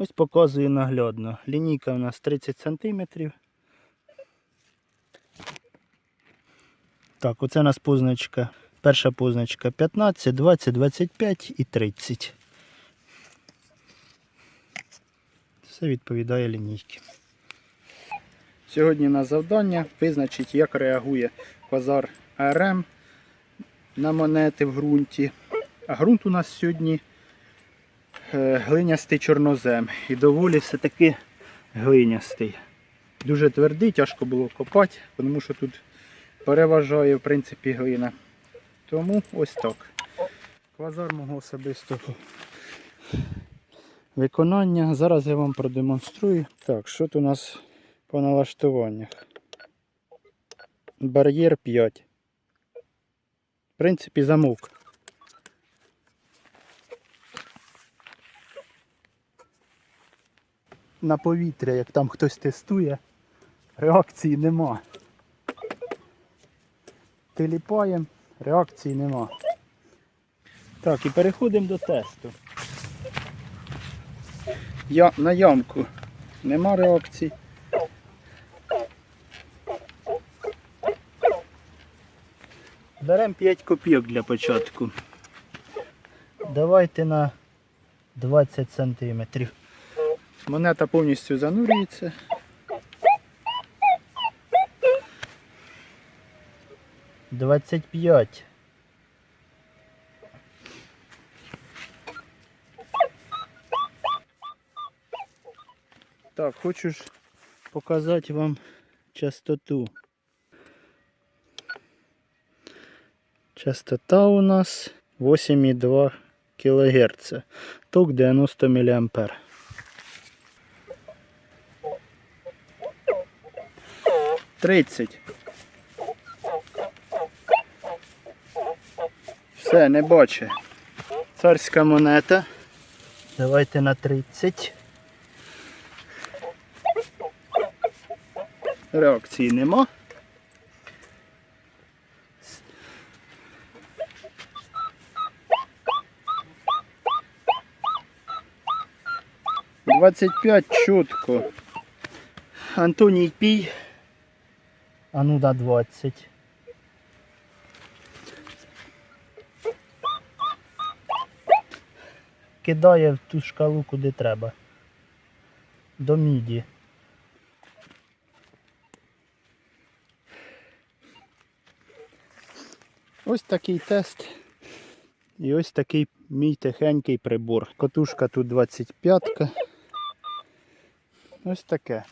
Ось показую наглядно. Лінійка у нас 30 см. Так, оце у нас позначка. Перша позначка 15, 20, 25 і 30. Все відповідає лінійки. Сьогодні на завдання визначити, як реагує квазар АРМ на монети в ґрунті. А ґрунт у нас сьогодні глинястий чорнозем. І доволі все-таки глинястий. Дуже твердий, тяжко було копати, тому що тут переважає в принципі глина. Тому ось так. Квазар мого особистого виконання. Зараз я вам продемонструю. Так, що тут у нас по налаштуваннях? Бар'єр 5. В принципі, замок. На повітря, як там хтось тестує, реакції нема. Тиліпаємо, реакції нема. Так, і переходимо до тесту. Я на ямку. Нема реакцій. Беремо 5 копійок для початку. Давайте на 20 сантиметрів. Монета повністю занурюється. Двадцять п'ять. Так, хочу ж показати вам частоту. Частота у нас 8,2 кГц. Ток 90 мА. Тридцять. Все, не бачу. Царська монета. Давайте на 30. Реакції нема. Двадцять п'ять чітко. Антоній пій. А ну да 20. Кидає в ту шкалу куди треба. До міді. Ось такий тест. І ось такий мій тихенький прибор. Котушка тут 25. Ось таке.